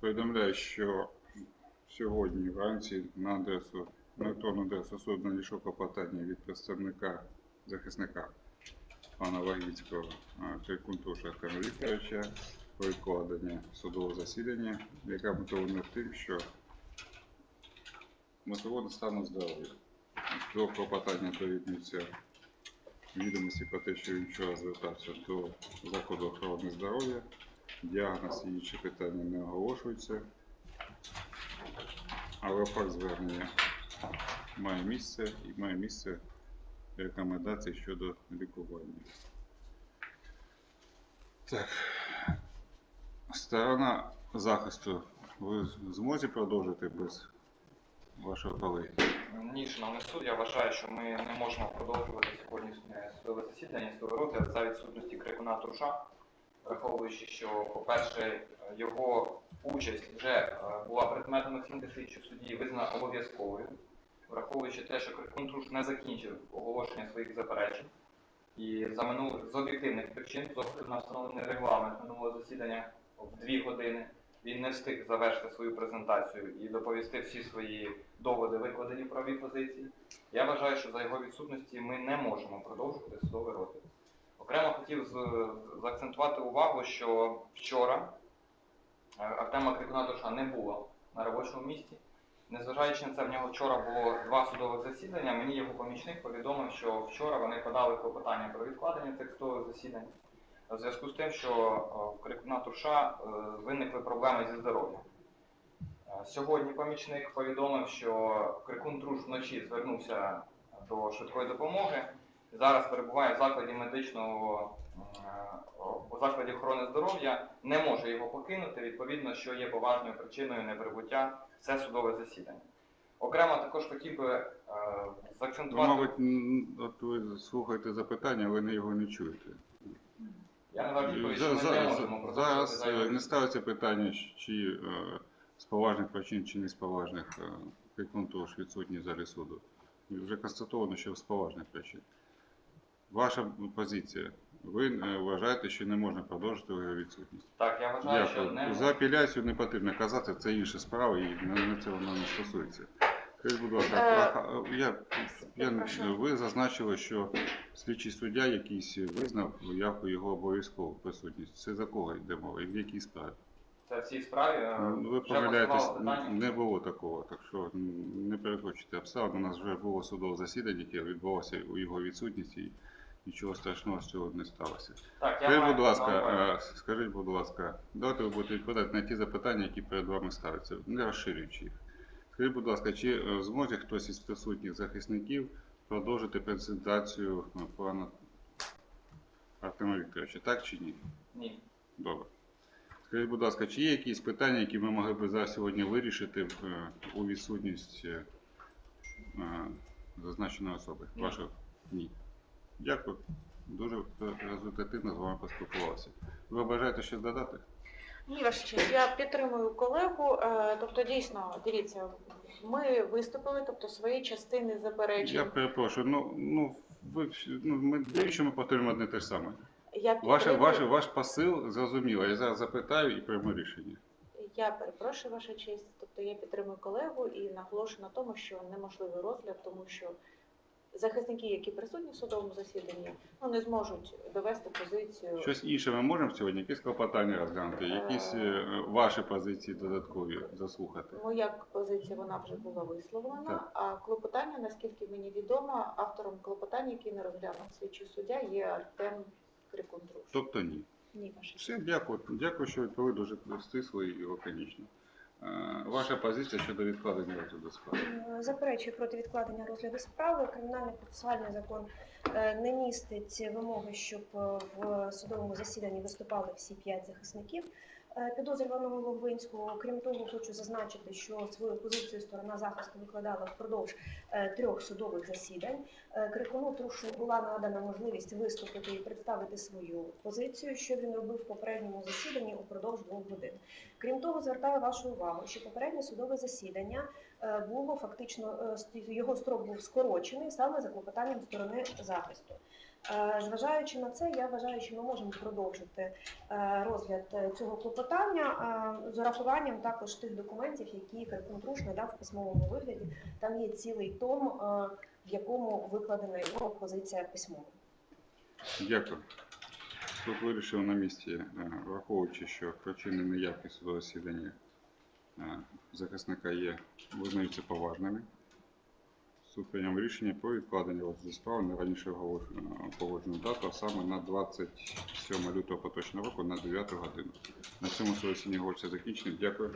повідомляю, що сьогодні вранці на адресу на електронну адресу суду надійшло клопотання від представника захисника пана Вагіцького Трикунтуша Артема Вікторовича про відкладення судового засідання, яка мотивована тим, що мотивована станом здоров'я. До клопотання довідується відомості про те, що він вчора звертався до закладу охорони здоров'я. Діагноз і інші питання не оголошуються. Але факт звернення має місце і має місце рекомендації щодо лікування. Так. Сторона захисту. Ви зможете продовжити без вашого колеги? Ні, шановний суд, я вважаю, що ми не можемо продовжувати сьогоднішнє судове засідання, судовий розгляд за відсутності крикуна Труша, враховуючи, що, по-перше, його участь вже е, була предметом оцінки слідчого судді визнана обов'язковою, враховуючи те, що крикун Труш не закінчив оголошення своїх заперечень. І за минулих з об'єктивних причин, з огляду на встановлений регламент минулого засідання в дві години, він не встиг завершити свою презентацію і доповісти всі свої доводи, викладені в правій позиції. Я вважаю, що за його відсутності ми не можемо продовжувати судовий розгляд. Окремо хотів заакцентувати увагу, що вчора е, Артема Крикунатуша не було на робочому місці. Незважаючи на це, в нього вчора було два судових засідання. Мені його помічник повідомив, що вчора вони подали клопотання про відкладення цих засідань у зв'язку з тим, що е, в Крикуна Туша е, виникли проблеми зі здоров'ям. Сьогодні помічник повідомив, що Крикун Труш вночі звернувся до швидкої допомоги. Зараз перебуває в закладі медичного е, у закладі охорони здоров'я, не може його покинути, відповідно, що є поважною причиною неприбуття в це судове засідання. Окремо також хотів би е, Ви, заакцентувати. мабуть, от ви слухаєте запитання, але не його не чуєте. Я не дав відповідь, що ми за- не за- можемо продовжувати Зараз е, не ставиться питання, чи е, з поважних причин, чи не з поважних е, Крикун Труш відсутній в залі суду. І Вже констатовано, що з поважних причин. Ваша позиція. Ви е, вважаєте, що не можна продовжити його відсутність. Так, я вважаю, що не За апеляцію не потрібно казати, це інша справа і на, на це воно не стосується. Скажіть, будь ласка, Е, а- я, я, ви зазначили, що слідчий суддя якийсь визнав явку його обов'язкову присутність. Це за кого йде мова і в якій справі? це в цій справі. е, Ну, Ви вже помиляєтесь, поступало питання. не було такого, так що м, не перекочуйте обставин. У нас вже було судове засідання, яке відбулося у його відсутності, і нічого страшного з цього не сталося. Так, я Скажіть, маю будь ласка, е, скажіть, будь ласка, давайте ви будете відповідати на ті запитання, які перед вами ставляться, не розширюючи їх. Скажіть, будь ласка, чи е, зможе хтось із присутніх захисників продовжити презентацію е, пана Артема Вікторовича, так чи ні? Ні. Добре. Скажіть, будь ласка, чи є якісь питання, які ми могли б зараз сьогодні вирішити е, у відсутність е, е, зазначеної особи? Ні. Вашого? Ні. Дякую. Дуже результативно з вами поспілкувалися. Ви бажаєте щось додати? Ні, ваша честь, я підтримую колегу. е, Тобто, дійсно, дивіться, ми виступили, тобто свої частини Я перепрошую, ну, ну, ви, ну ми навіщо ми повторюємо одне те ж саме? Я підтримую- ваше, ваш посил зрозуміло. Я зараз запитаю і прийму рішення. Я перепрошую, ваша честь. Тобто я підтримую колегу і наголошую на тому, що неможливий розгляд, тому що захисники, які присутні в судовому засіданні, ну не зможуть довести позицію. Щось інше ми можемо сьогодні, якісь клопотання розглянути, якісь е, ваші позиції додаткові заслухати. Моя позиція вона вже була висловлена, Так. а клопотання, наскільки мені відомо, автором клопотання, який не розглянув слідчий суддя, є Артем Крикундруш. Тобто ні. Ні, честь. Все, дякую. Дякую, що відповіли дуже стисло і лаконічно. Е, Ваша позиція щодо відкладення розгляду справи. Е, Заперечую проти відкладення розгляду справи. Кримінальний процесуальний закон е, не містить вимоги, щоб в судовому засіданні виступали всі п'ять захисників підозрюваного Логвинського. Крім того, хочу зазначити, що свою позицію сторона захисту викладала впродовж е, трьох судових засідань. Е, Крикуну Трушу була надана можливість виступити і представити свою позицію, що він робив в попередньому засіданні упродовж двох годин. Крім того, звертаю вашу увагу, що попереднє судове засідання е, було фактично е, його строк був скорочений саме за клопотанням сторони захисту. Е, Зважаючи на це, я вважаю, що ми можемо продовжити е, розгляд е, цього клопотання е, з урахуванням також тих документів, які Крикун надав в письмовому вигляді. Там є цілий том, е, в якому викладена його позиція письмова. Дякую. Суд вирішив на місці, е, враховуючи, що причини неявки судового засідання е, захисника є, визнаються поважними. Суд прийняв рішення про відкладення розгляду справи на раніше погоджену дату, а саме на 27 лютого поточного року на 9 годину. На цьому своє сьогодні говориться закінчено. Дякую.